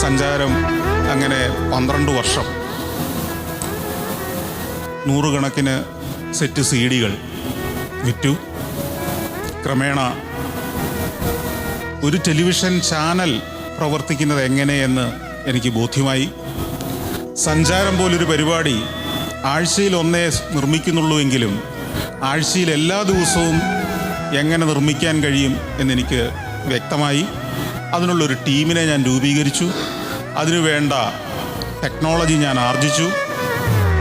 സഞ്ചാരം അങ്ങനെ പന്ത്രണ്ട് വർഷം. നൂറുകണക്കിന് സെറ്റ് സി ഡികൾ വിറ്റു. ക്രമേണ ഒരു ടെലിവിഷൻ ചാനൽ പ്രവർത്തിക്കുന്നത് എങ്ങനെയെന്ന് എനിക്ക് ബോധ്യമായി. സഞ്ചാരം പോലൊരു പരിപാടി ആഴ്ചയിൽ ഒന്നേ നിർമ്മിക്കുന്നുള്ളൂ എങ്കിലും ആഴ്ചയിൽ എല്ലാ ദിവസവും എങ്ങനെ നിർമ്മിക്കാൻ കഴിയും എന്നെനിക്ക് വ്യക്തമായി അതിനുള്ളൊരു ടീമിനെ ഞാൻ രൂപീകരിച്ചു. അതിനു വേണ്ട ടെക്നോളജി ഞാൻ ആർജിച്ചു.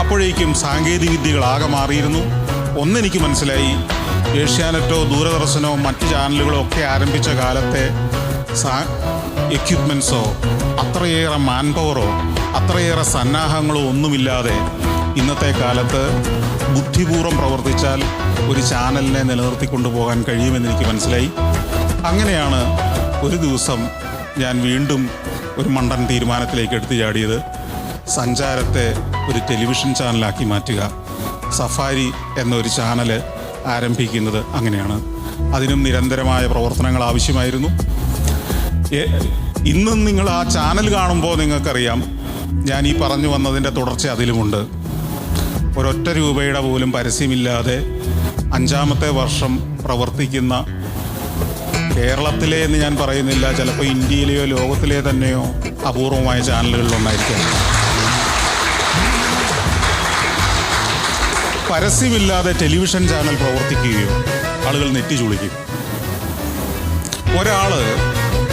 അപ്പോഴേക്കും സാങ്കേതികവിദ്യകൾ ആകെ മാറിയിരുന്നു. ഒന്നെനിക്ക് മനസ്സിലായി. ഏഷ്യാനെറ്റോ ദൂരദർശനോ മറ്റ് ചാനലുകളോ ഒക്കെ ആരംഭിച്ച കാലത്തെ സാ എക്യുപ്മെൻസോ അത്രയേറെ മാൻ പവറോ അത്രയേറെ സന്നാഹങ്ങളോ ഒന്നുമില്ലാതെ ഇന്നത്തെ കാലത്ത് ബുദ്ധിപൂർവം പ്രവർത്തിച്ചാൽ ഒരു ചാനലിനെ നിലനിർത്തിക്കൊണ്ടു പോകാൻ കഴിയുമെന്ന് എനിക്ക് മനസ്സിലായി. അങ്ങനെയാണ് ഒരു ദിവസം ഞാൻ വീണ്ടും ഒരു മണ്ടൻ തീരുമാനത്തിലേക്ക് എടുത്തു ചാടിയത് സഞ്ചാരത്തെ ഒരു ടെലിവിഷൻ ചാനലാക്കി മാറ്റുക. സഫാരി എന്നൊരു ചാനൽ ആരംഭിക്കുന്നത് അങ്ങനെയാണ്. അതിനും നിരന്തരമായ പ്രവർത്തനങ്ങൾ ആവശ്യമായിരുന്നു. ഇന്നും നിങ്ങൾ ആ ചാനൽ കാണുമ്പോൾ നിങ്ങൾക്കറിയാം ഞാൻ ഈ പറഞ്ഞു വന്നതിന്റെ തുടർച്ച അതിലുമുണ്ട്. ഒരൊറ്റ രൂപയുടെ പോലും പരസ്യമില്ലാതെ അഞ്ചാമത്തെ വർഷം പ്രവർത്തിക്കുന്ന കേരളത്തിലെ എന്ന് ഞാൻ പറയുന്നില്ല. ചിലപ്പോൾ ഇന്ത്യയിലെയോ ലോകത്തിലെ തന്നെയോ അപൂർവമായ ചാനലുകളിലൊന്നായിരിക്കും പരസ്യമില്ലാതെ ടെലിവിഷൻ ചാനൽ പ്രവർത്തിക്കുകയോ ആളുകൾ നെറ്റി ചുളിക്കും. ഒരാൾ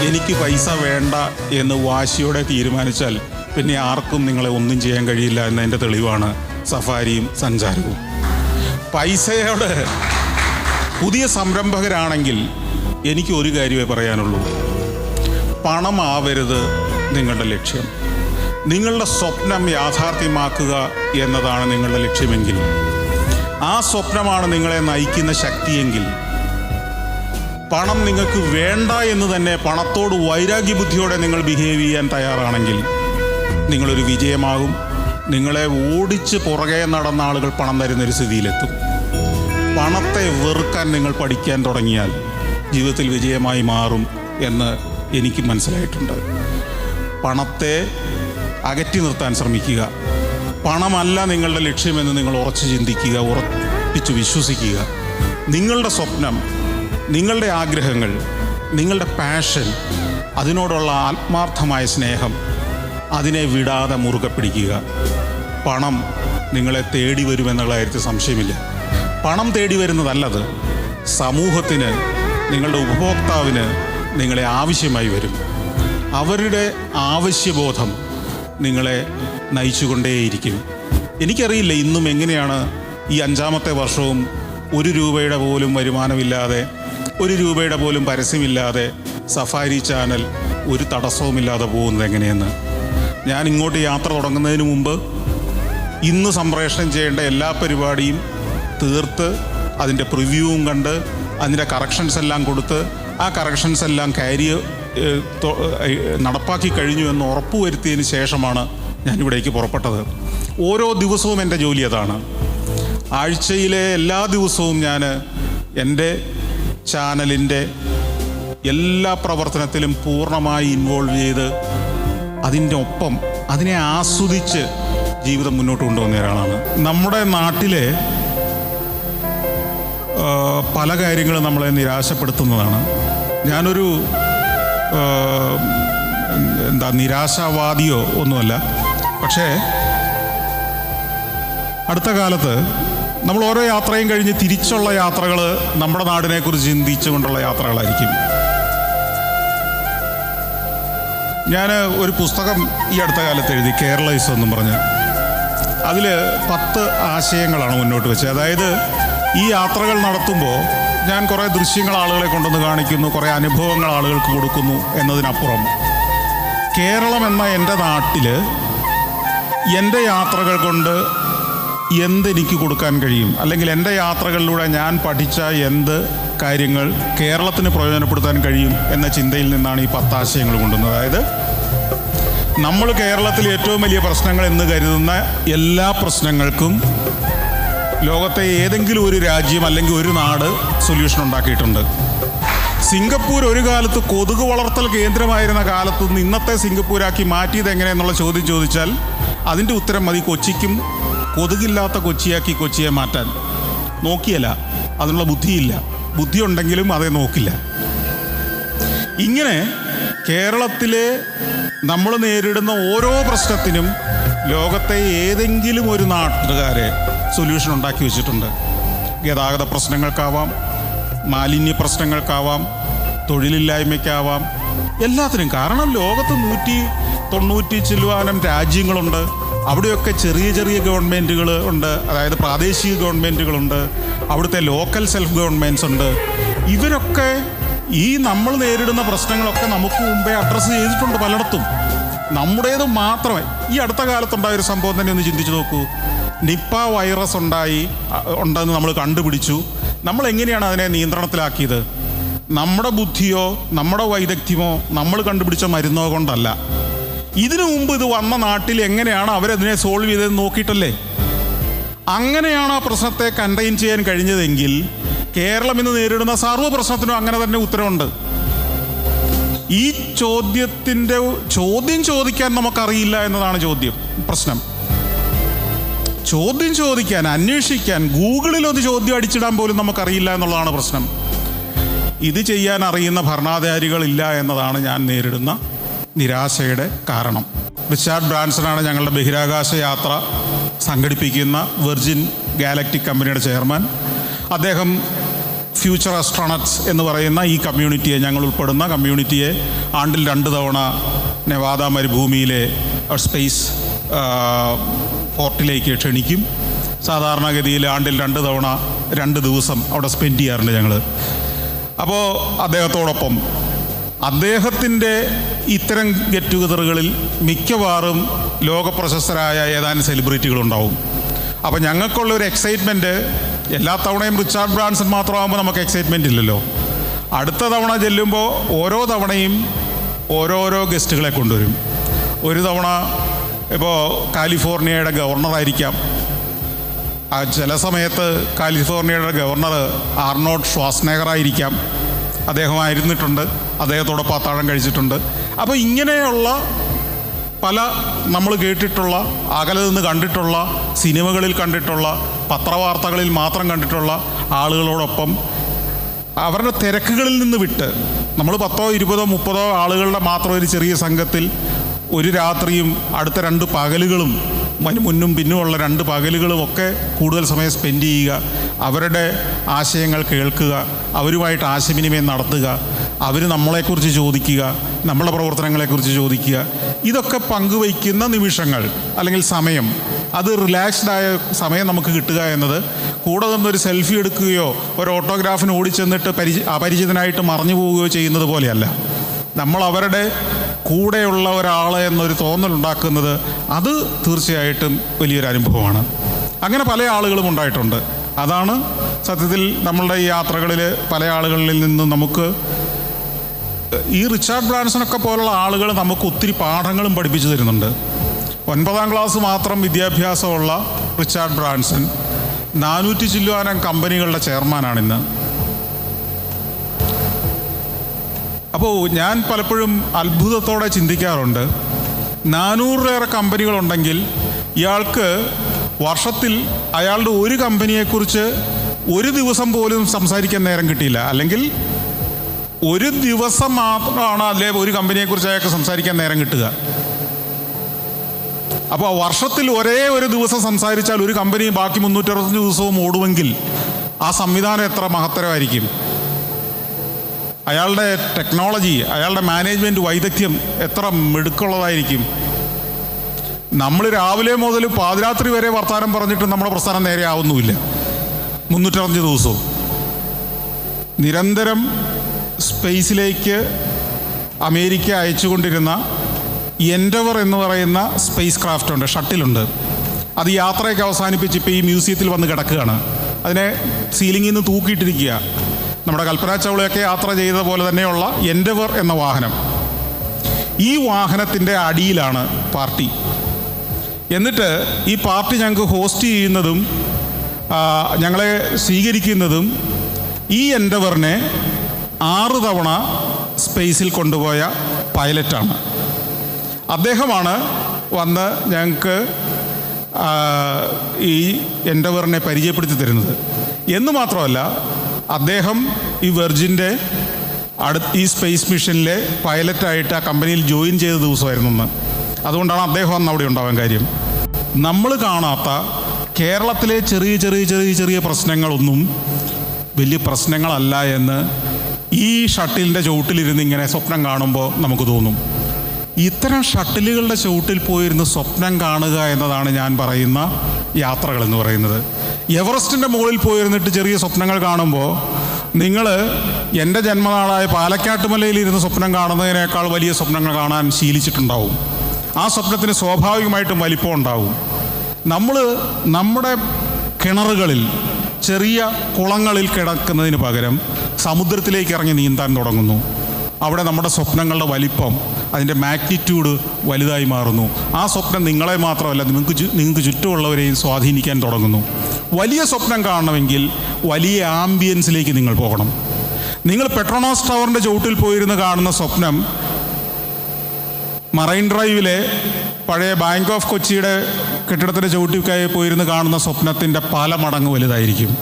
എനിക്ക് പൈസ വേണ്ട എന്ന് വാശിയോടെ തീരുമാനിച്ചാൽ പിന്നെ ആർക്കും നിങ്ങളെ ഒന്നും ചെയ്യാൻ കഴിയില്ല എന്നതിന്റെ തെളിവാണ് സഫാരിയും സഞ്ചാരവും. പൈസയോട് പുതിയ സംരംഭകരാണെങ്കിൽ എനിക്ക് ഒരു കാര്യമേ പറയാനുള്ളൂ. പണമാവരുത് നിങ്ങളുടെ ലക്ഷ്യം. നിങ്ങളുടെ സ്വപ്നം യാഥാർത്ഥ്യമാക്കുക എന്നതാണ് നിങ്ങളുടെ ലക്ഷ്യമെങ്കിൽ. ആ സ്വപ്നമാണ് നിങ്ങളെ നയിക്കുന്ന ശക്തിയെങ്കിൽ. പണം നിങ്ങൾക്ക് വേണ്ട എന്ന് തന്നെ പണത്തോട് വൈരാഗ്യ ബുദ്ധിയോടെ നിങ്ങൾ ബിഹേവ് ചെയ്യാൻ തയ്യാറാണെങ്കിൽ നിങ്ങളൊരു വിജയമാകും. നിങ്ങളെ ഓടിച്ച് പുറകെ നടന്ന ആളുകൾ പണം തരുന്നൊരു സ്ഥിതിയിലെത്തും. പണത്തെ വെറുക്കാൻ നിങ്ങൾ പഠിക്കാൻ തുടങ്ങിയാൽ ജീവിതത്തിൽ വിജയമായി മാറും എന്ന് എനിക്ക് മനസ്സിലായിട്ടുണ്ട്. പണത്തെ അകറ്റി നിർത്താൻ ശ്രമിക്കുക. പണമല്ല നിങ്ങളുടെ ലക്ഷ്യമെന്ന് നിങ്ങൾ ഉറച്ചു ചിന്തിക്കുക ഉറപ്പിച്ചു വിശ്വസിക്കുക. നിങ്ങളുടെ സ്വപ്നം നിങ്ങളുടെ ആഗ്രഹങ്ങൾ നിങ്ങളുടെ പാഷൻ അതിനോടുള്ള ആത്മാർത്ഥമായ സ്നേഹം അതിനെ വിടാതെ മുറുകെ പിടിക്കുക. പണം നിങ്ങളെ തേടി വരുമെന്നുള്ള കാര്യത്തിൽ സംശയമില്ല. പണം തേടി വരുന്നതല്ലത് സമൂഹത്തിന് നിങ്ങളുടെ ഉപഭോക്താവിന് നിങ്ങളെ ആവശ്യമായി വരും. അവരുടെ ആവശ്യബോധം നിങ്ങളെ നയിച്ചുകൊണ്ടേയിരിക്കും. എനിക്കറിയില്ല ഇന്നും എങ്ങനെയാണ് ഈ അഞ്ചാമത്തെ വർഷവും ഒരു രൂപയുടെ പോലും വരുമാനമില്ലാതെ ഒരു രൂപയുടെ പോലും പരസ്യമില്ലാതെ സഫാരി ചാനൽ ഒരു തടസ്സവുമില്ലാതെ പോകുന്നത് എങ്ങനെയെന്ന്. ഞാൻ ഇങ്ങോട്ട് യാത്ര തുടങ്ങുന്നതിന് മുമ്പ് ഇന്ന് സംപ്രേഷണം ചെയ്യേണ്ട എല്ലാ പരിപാടിയും തീർത്ത് അതിന്റെ പ്രിവ്യൂവും കണ്ട് അതിന്റെ കറക്ഷൻസ് എല്ലാം കൊടുത്ത് ആ കറക്ഷൻസ് എല്ലാം ഏഹ്, നടപ്പാക്കി കഴിഞ്ഞു എന്ന് ഉറപ്പുവരുത്തിയതിന് ശേഷമാണ് ഞാനിവിടേക്ക് പുറപ്പെട്ടത്. ഓരോ ദിവസവും എന്റെ ജോലി അതാണ്. ആഴ്ചയിലെ എല്ലാ ദിവസവും ഞാൻ എന്റെ ചാനലിന്റെ എല്ലാ പ്രവർത്തനത്തിലും പൂർണമായി ഇൻവോൾവ് ചെയ്ത് അതിന്റെ ഒപ്പം അതിനെ ആസ്വദിച്ച് ജീവിതം മുന്നോട്ട് കൊണ്ടുവന്ന ഒരാളാണ്. നമ്മുടെ നാട്ടിലെ പല കാര്യങ്ങളും നമ്മളെ നിരാശപ്പെടുത്തുന്നതാണ്. ഞാനൊരു എന്താ നിരാശാവാദിയോ ഒന്നുമല്ല. പക്ഷേ അടുത്ത കാലത്ത് നമ്മൾ ഓരോ യാത്രയും കഴിഞ്ഞ് തിരിച്ചുള്ള യാത്രകൾ നമ്മുടെ നാടിനെക്കുറിച്ച് ചിന്തിച്ചുകൊണ്ടുള്ള യാത്രകളായിരിക്കും. ഞാൻ ഒരു പുസ്തകം ഈ അടുത്ത കാലത്ത് എഴുതി കേരളൈസ് എന്നും പറഞ്ഞ്. അതിൽ പത്ത് ആശയങ്ങളാണ് മുന്നോട്ട് വെച്ചത്. അതായത് ഈ യാത്രകൾ നടത്തുമ്പോൾ ഞാൻ കുറേ ദൃശ്യങ്ങൾ ആളുകളെ കൊണ്ടുവന്ന് കാണിക്കുന്നു കുറേ അനുഭവങ്ങൾ ആളുകൾക്ക് കൊടുക്കുന്നു എന്നതിനപ്പുറം. കേരളം എന്ന എന്റെ നാട്ടിൽ എന്റെ യാത്രകൾ കൊണ്ട് എന്തെനിക്ക് കൊടുക്കാൻ കഴിയും? അല്ലെങ്കിൽ എന്റെ യാത്രകളിലൂടെ ഞാൻ പഠിച്ച എന്ത് കാര്യങ്ങൾ കേരളത്തിന് പ്രയോജനപ്പെടുത്താൻ കഴിയും എന്ന ചിന്തയിൽ നിന്നാണ് ഈ പത്താശയങ്ങൾ കൊണ്ടുവന്നത്. അതായത് നമ്മൾ കേരളത്തിൽ ഏറ്റവും വലിയ പ്രശ്നങ്ങൾ എന്ന് കരുതുന്ന എല്ലാ പ്രശ്നങ്ങൾക്കും ലോകത്തെ ഏതെങ്കിലും ഒരു രാജ്യം അല്ലെങ്കിൽ ഒരു നാട് സൊല്യൂഷൻ ഉണ്ടാക്കിയിട്ടുണ്ട്. സിംഗപ്പൂർ ഒരു കാലത്ത് കൊതുക് വളർത്തൽ കേന്ദ്രമായിരുന്ന കാലത്ത് നിന്ന് ഇന്നത്തെ സിംഗപ്പൂരാക്കി മാറ്റിയത് എങ്ങനെയെന്നുള്ള ചോദ്യം ചോദിച്ചാൽ അതിന്റെ ഉത്തരം മതി കൊച്ചിക്കും കൊതുകില്ലാത്ത കൊച്ചിയാക്കി കൊച്ചിയെ മാറ്റാൻ. നോക്കിയല്ല അതിനുള്ള ബുദ്ധിയില്ല. ബുദ്ധി ഉണ്ടെങ്കിലും അതേ നോക്കില്ല. ഇങ്ങനെ കേരളത്തിലെ നമ്മൾ നേരിടുന്ന ഓരോ പ്രശ്നത്തിനും ലോകത്തെ ഏതെങ്കിലും ഒരു നാട്ടുകാരെ സൊല്യൂഷൻ ഉണ്ടാക്കി വെച്ചിട്ടുണ്ട്. ഗതാഗത പ്രശ്നങ്ങൾക്കാവാം മാലിന്യ പ്രശ്നങ്ങൾക്കാവാം തൊഴിലില്ലായ്മയ്ക്കാവാം. എല്ലാത്തിനും കാരണം ലോകത്ത് നൂറ്റി തൊണ്ണൂറ്റി ചില്ലുവാനം രാജ്യങ്ങളുണ്ട്. അവിടെയൊക്കെ ചെറിയ ചെറിയ ഗവൺമെന്റുകൾ ഉണ്ട്. അതായത് പ്രാദേശിക ഗവൺമെന്റുകളുണ്ട് അവിടുത്തെ ലോക്കൽ സെൽഫ് ഗവൺമെന്റ്സ് ഉണ്ട്. ഇവരൊക്കെ ഈ നമ്മൾ നേരിടുന്ന പ്രശ്നങ്ങളൊക്കെ നമുക്ക് മുമ്പേ അഡ്രസ്സ് ചെയ്തിട്ടുണ്ട് പലയിടത്തും. നമ്മുടേത് മാത്രമേ. ഈ അടുത്ത കാലത്തുണ്ടായ ഒരു സംഭവം തന്നെ ഒന്ന് ചിന്തിച്ചു നോക്കൂ. നിപ്പ വൈറസ് ഉണ്ടായി ഉണ്ടെന്ന് നമ്മൾ കണ്ടുപിടിച്ചു. നമ്മൾ എങ്ങനെയാണ് അതിനെ നിയന്ത്രണത്തിലാക്കിയത്? നമ്മുടെ ബുദ്ധിയോ നമ്മുടെ വൈദഗ്ധ്യമോ നമ്മൾ കണ്ടുപിടിച്ച മരുന്നോ കൊണ്ടല്ല. ഇതിനു മുമ്പ് ഇത് വന്ന നാട്ടിൽ എങ്ങനെയാണ് അവരതിനെ സോൾവ് ചെയ്തതെന്ന് നോക്കിയിട്ടല്ലേ? അങ്ങനെയാണ് ആ പ്രശ്നത്തെ കണ്ടെയ്ൻ ചെയ്യാൻ കഴിഞ്ഞതെങ്കിൽ കേരളം ഇന്ന് നേരിടുന്ന സർവ പ്രശ്നത്തിനും അങ്ങനെ തന്നെ ഉത്തരവുണ്ട്. ഈ ചോദ്യത്തിന്റെ ചോദ്യം ചോദിക്കാൻ നമുക്കറിയില്ല എന്നതാണ് ചോദ്യം പ്രശ്നം. ചോദ്യം ചോദിക്കാൻ അന്വേഷിക്കാൻ ഗൂഗിളിൽ ഒരു ചോദ്യം അടിച്ചിടാൻ പോലും നമുക്കറിയില്ല എന്നുള്ളതാണ് പ്രശ്നം. ഇത് ചെയ്യാൻ അറിയുന്ന ഭരണാധികാരികളില്ല എന്നതാണ് ഞാൻ നേരിടുന്ന നിരാശയുടെ കാരണം. റിച്ചാർഡ് ബ്രാൻസനാണ് ഞങ്ങളുടെ ബഹിരാകാശ യാത്ര സംഘടിപ്പിക്കുന്ന വെർജിൻ ഗാലക്റ്റിക് കമ്പനിയുടെ ചെയർമാൻ. അദ്ദേഹം ഫ്യൂച്ചർ അസ്ട്രോണറ്റ്സ് എന്ന് പറയുന്ന ഈ കമ്മ്യൂണിറ്റിയെ ഞങ്ങൾ ഉൾപ്പെടുന്ന കമ്മ്യൂണിറ്റിയെ ആണ്ടിൽ രണ്ട് തവണ നെവാദ മരുഭൂമിയിലെ സ്പേസ് പോർട്ടിലേക്ക് ക്ഷണിക്കും. സാധാരണഗതിയിൽ ആണ്ടിൽ രണ്ട് തവണ രണ്ട് ദിവസം അവിടെ സ്പെൻഡ് ചെയ്യാറുണ്ട് ഞങ്ങൾ അപ്പോൾ അദ്ദേഹത്തോടൊപ്പം അദ്ദേഹത്തിന്റെ ഇത്തരം ഗെറ്റ് ടുഗതറുകളിൽ മിക്കവാറും ലോകപ്രശസ്തരായ ഏതാനും സെലിബ്രിറ്റികളുണ്ടാവും അപ്പോൾ ഞങ്ങൾക്കുള്ള ഒരു എക്സൈറ്റ്മെന്റ് എല്ലാ തവണയും റിച്ചാർഡ് ബ്രാൻസൺ മാത്രമാകുമ്പോൾ നമുക്ക് എക്സൈറ്റ്മെന്റ് ഇല്ലല്ലോ. അടുത്ത തവണ ചെല്ലുമ്പോൾ ഓരോ തവണയും ഓരോരോ ഗസ്റ്റുകളെ കൊണ്ടുവരും. ഒരു തവണ ഇപ്പോൾ കാലിഫോർണിയയുടെ ഗവർണറായിരിക്കാം ആ ചില സമയത്ത് കാലിഫോർണിയയുടെ ഗവർണർ ആർണോഡ് ശ്വാസ്നേഹറായിരിക്കാം അദ്ദേഹമായിരുന്നിട്ടുണ്ട്. അദ്ദേഹത്തോടൊപ്പം അത്താഴം കഴിച്ചിട്ടുണ്ട്. അപ്പോൾ ഇങ്ങനെയുള്ള പല നമ്മൾ കേട്ടിട്ടുള്ള അകലെ നിന്ന് കണ്ടിട്ടുള്ള സിനിമകളിൽ കണ്ടിട്ടുള്ള പത്രവാർത്തകളിൽ മാത്രം കണ്ടിട്ടുള്ള ആളുകളോടൊപ്പം അവരുടെ തിരക്കുകളിൽ നിന്ന് വിട്ട് നമ്മൾ പത്തോ ഇരുപതോ മുപ്പതോ ആളുകളുടെ മാത്രം ഒരു ചെറിയ സംഘത്തിൽ ഒരു രാത്രിയും അടുത്ത രണ്ട് പകലുകളും മുന്നും പിന്നുമുള്ള രണ്ട് പകലുകളും ഒക്കെ കൂടുതൽ സമയം സ്പെൻഡ് ചെയ്യുക. അവരുടെ ആശയങ്ങൾ കേൾക്കുക. അവരുമായിട്ട് ആശയവിനിമയം നടത്തുക. അവർ നമ്മളെക്കുറിച്ച് ചോദിക്കുക. നമ്മളെ പ്രവർത്തനങ്ങളെക്കുറിച്ച് ചോദിക്കുക. ഇതൊക്കെ പങ്കുവയ്ക്കുന്ന നിമിഷങ്ങൾ അല്ലെങ്കിൽ സമയം. അത് റിലാക്സ്ഡ് ആയ സമയം നമുക്ക് കിട്ടുക എന്നത് കൂടെ നിന്നൊരു സെൽഫി എടുക്കുകയോ ഒരു ഓട്ടോഗ്രാഫിന് ഓടിച്ചെന്നിട്ട് പരിചി അപരിചിതനായിട്ട് മറഞ്ഞു പോവുകയോ ചെയ്യുന്നത് പോലെയല്ല. നമ്മൾ അവരുടെ കൂടെയുള്ള ഒരാൾ എന്നൊരു തോന്നൽ തോന്നലുണ്ടാക്കുന്നത് അത് തീർച്ചയായിട്ടും വലിയൊരു അനുഭവമാണ്. അങ്ങനെ പല ആളുകളും ഉണ്ടായിട്ടുണ്ട്. അതാണ് സത്യത്തിൽ നമ്മളുടെ ഈ യാത്രകളിൽ പല ആളുകളിൽ നിന്ന് നമുക്ക് ഈ റിച്ചാർഡ് ബ്രാൻസനൊക്കെ പോലുള്ള ആളുകൾ നമുക്ക് ഒത്തിരി പാഠങ്ങളും പഠിപ്പിച്ചു തരുന്നുണ്ട്. ഒൻപതാം ക്ലാസ് മാത്രം വിദ്യാഭ്യാസമുള്ള റിച്ചാർഡ് ബ്രാൻസൺ നാനൂറ്റി ചില്ലുവാനം കമ്പനികളുടെ ചെയർമാനാണിന്ന് അപ്പോൾ ഞാൻ പലപ്പോഴും അത്ഭുതത്തോടെ ചിന്തിക്കാറുണ്ട്. നാനൂറിലേറെ കമ്പനികളുണ്ടെങ്കിൽ ഇയാൾക്ക് വർഷത്തിൽ അയാളുടെ ഒരു കമ്പനിയെക്കുറിച്ച് ഒരു ദിവസം പോലും സംസാരിക്കാൻ നേരം കിട്ടിയില്ല. അല്ലെങ്കിൽ ഒരു ദിവസം മാത്രമാണ് അല്ലെ ഒരു കമ്പനിയെക്കുറിച്ച് അയാൾക്ക് സംസാരിക്കാൻ നേരം കിട്ടുക. അപ്പോൾ വർഷത്തിൽ ഒരേ ഒരു ദിവസം സംസാരിച്ചാൽ ഒരു കമ്പനി ബാക്കി മുന്നൂറ്ററുപത്തഞ്ച് ദിവസവും ഓടുമെങ്കിൽ ആ സംവിധാനം എത്ര മഹത്തരമായിരിക്കും? അയാളുടെ ടെക്നോളജി അയാളുടെ മാനേജ്മെന്റ് വൈദഗ്ധ്യം എത്ര മിടുക്കുള്ളതായിരിക്കും. നമ്മൾ രാവിലെ മുതൽ പാതിരാത്രി വരെ വർത്തമാനം പറഞ്ഞിട്ട് നമ്മുടെ പ്രസ്ഥാനം നേരെ ആവുന്നുമില്ല. മുന്നൂറ്ററഞ്ച് ദിവസവും. നിരന്തരം സ്പേസിലേക്ക് അമേരിക്ക അയച്ചുകൊണ്ടിരുന്ന എൻഡവർ എന്ന് പറയുന്ന സ്പേസ് ക്രാഫ്റ്റ് ഉണ്ട്. ഷട്ടിലുണ്ട് അത് യാത്രയൊക്കെ അവസാനിപ്പിച്ച് ഇപ്പോൾ ഈ മ്യൂസിയത്തിൽ വന്ന് കിടക്കുകയാണ്. അതിനെ സീലിംഗിൽ നിന്ന് തൂക്കിയിട്ടിരിക്കുക. നമ്മുടെ കൽപ്പന ചൗളയൊക്കെ യാത്ര ചെയ്ത പോലെ തന്നെയുള്ള എൻഡവർ എന്ന വാഹനം ഈ വാഹനത്തിന്റെ അടിയിലാണ് പാർട്ടി. എന്നിട്ട് ഈ പാർട്ടി ഞങ്ങൾക്ക് ഹോസ്റ്റ് ചെയ്യുന്നതും ഞങ്ങളെ സ്വീകരിക്കുന്നതും ഈ എൻഡവറിനെ ആറ് തവണ സ്പേസിൽ കൊണ്ടുപോയ പൈലറ്റാണ്. അദ്ദേഹമാണ് വന്ന് ഞങ്ങൾക്ക് ഈ എൻഡവറിനെ പരിചയപ്പെടുത്തി തരുന്നത്. എന്ന് മാത്രമല്ല അദ്ദേഹം ഈ വെർജിന്റെ അടു ഈ സ്പേസ് മിഷനിലെ പൈലറ്റായിട്ട് ആ കമ്പനിയിൽ ജോയിൻ ചെയ്ത ദിവസമായിരുന്നു അന്ന്. അതുകൊണ്ടാണ് അദ്ദേഹം അന്ന് അവിടെ ഉണ്ടാവാൻ കാര്യം. നമ്മൾ കാണാത്ത കേരളത്തിലെ ചെറിയ ചെറിയ ചെറിയ ചെറിയ പ്രശ്നങ്ങളൊന്നും വലിയ പ്രശ്നങ്ങളല്ല എന്ന് ഈ ഷട്ടിലിന്റെ ചുവട്ടിലിരുന്ന് ഇങ്ങനെ സ്വപ്നം കാണുമ്പോൾ നമുക്ക് തോന്നും. ഇത്തരം ഷട്ടിലുകളുടെ ചുവട്ടിൽ പോയിരുന്ന് സ്വപ്നം കാണുക എന്നതാണ് ഞാൻ പറയുന്ന യാത്രകൾ എന്ന് പറയുന്നത്. എവറസ്റ്റിന്റെ മുകളിൽ പോയിരുന്നിട്ട് ചെറിയ സ്വപ്നങ്ങൾ കാണുമ്പോൾ നിങ്ങൾ എന്റെ ജന്മനാളായ പാലക്കാട്ടുമലയിൽ ഇരുന്ന് സ്വപ്നം കാണുന്നതിനേക്കാൾ വലിയ സ്വപ്നങ്ങൾ കാണാൻ ശീലിച്ചിട്ടുണ്ടാവും. ആ സ്വപ്നത്തിന് സ്വാഭാവികമായിട്ടും വലിപ്പം ഉണ്ടാവും. നമ്മൾ നമ്മുടെ കിണറുകളിൽ ചെറിയ കുളങ്ങളിൽ കിടക്കുന്നതിന് പകരം സമുദ്രത്തിലേക്ക് ഇറങ്ങി നീന്താൻ തുടങ്ങുന്നു. അവിടെ നമ്മുടെ സ്വപ്നങ്ങളുടെ വലിപ്പം അതിന്റെ മാഗ്നിറ്റ്യൂഡ് വലുതായി മാറുന്നു. ആ സ്വപ്നം നിങ്ങളെ മാത്രമല്ല നിങ്ങൾക്ക് നിങ്ങൾക്ക് ചുറ്റുമുള്ളവരെയും സ്വാധീനിക്കാൻ തുടങ്ങുന്നു. വലിയ സ്വപ്നം കാണണമെങ്കിൽ വലിയ ആംബിയൻസിലേക്ക് നിങ്ങൾ പോകണം. നിങ്ങൾ പെട്രോണോസ് ടവറിന്റെ ചുവട്ടിൽ പോയിരുന്ന് കാണുന്ന സ്വപ്നം മറൈൻ ഡ്രൈവിലെ പഴയ ബാങ്ക് ഓഫ് കൊച്ചിയുടെ കെട്ടിടത്തിന്റെ ചുവട്ടിക്കായി പോയിരുന്ന് കാണുന്ന സ്വപ്നത്തിന്റെ പല മടങ്ങ് വലുതായിരിക്കും.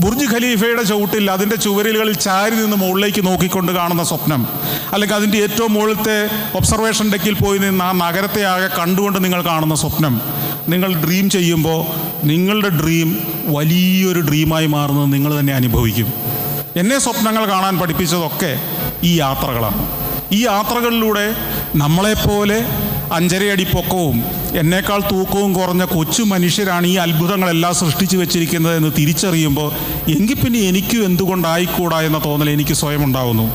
ബുർജ് ഖലീഫയുടെ ചുവട്ടിൽ അതിന്റെ ചുവരുകളിൽ ചാരി നിന്ന് മുകളിലേക്ക് നോക്കിക്കൊണ്ട് കാണുന്ന സ്വപ്നം അല്ലെങ്കിൽ അതിന്റെ ഏറ്റവും മുകളിലത്തെ ഒബ്സർവേഷൻ ഡെക്കിൽ പോയി നിന്ന് ആ നഗരത്തെ ആകെ കണ്ടുകൊണ്ട് നിങ്ങൾ കാണുന്ന സ്വപ്നം നിങ്ങൾ ഡ്രീം ചെയ്യുമ്പോൾ നിങ്ങളുടെ ഡ്രീം വലിയൊരു ഡ്രീമായി മാറുന്നത് നിങ്ങൾ തന്നെ അനുഭവിക്കും. എന്നെ സ്വപ്നങ്ങൾ കാണാൻ പഠിപ്പിച്ചതൊക്കെ ഈ യാത്രകളാണ്. ഈ യാത്രകളിലൂടെ നമ്മളെപ്പോലെ അഞ്ചരയടി പൊക്കവും എന്നേക്കാൾ തൂക്കവും കുറഞ്ഞ കൊച്ചു മനുഷ്യരാണ് ഈ അത്ഭുതങ്ങളെല്ലാം സൃഷ്ടിച്ചു വെച്ചിരിക്കുന്നത് എന്ന് തിരിച്ചറിയുമ്പോൾ എങ്കിൽ പിന്നെ എനിക്കും എന്തുകൊണ്ടായിക്കൂടാ എന്ന തോന്നൽ എനിക്ക് സ്വയം ഉണ്ടാകുന്നു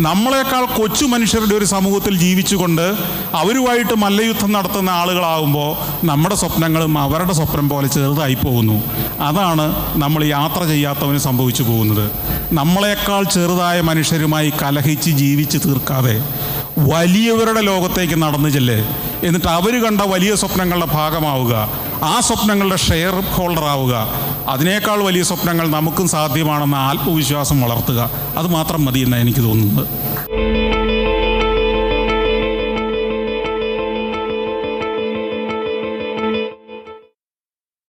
നമ്മളെക്കാൾ കൊച്ചു മനുഷ്യരുടെ ഒരു സമൂഹത്തിൽ ജീവിച്ചുകൊണ്ട് അവരുമായിട്ട് മല്ലയുദ്ധം നടത്തുന്ന ആളുകളാകുമ്പോൾ നമ്മുടെ സ്വപ്നങ്ങളും അവരുടെ സ്വപ്നം പോലെ ചെറുതായി പോകുന്നു. അതാണ് നമ്മൾ യാത്ര ചെയ്യാത്തവന് സംഭവിച്ചു പോകുന്നത്. നമ്മളെക്കാൾ ചെറുതായ മനുഷ്യരുമായി കലഹിച്ച് ജീവിച്ച് തീർക്കാതെ വലിയവരുടെ ലോകത്തേക്ക് നടന്നു ചെല്ലേ. എന്നിട്ട് അവർ കണ്ട വലിയ സ്വപ്നങ്ങളുടെ ഭാഗമാവുക. ആ സ്വപ്നങ്ങളുടെ ഷെയർ ഹോൾഡർ ആവുക. അതിനേക്കാൾ വലിയ സ്വപ്നങ്ങൾ നമുക്കും സാധ്യമാണെന്ന ആത്മവിശ്വാസം വളർത്തുക. അത് മാത്രം മതി എനിക്ക് തോന്നുന്നത്.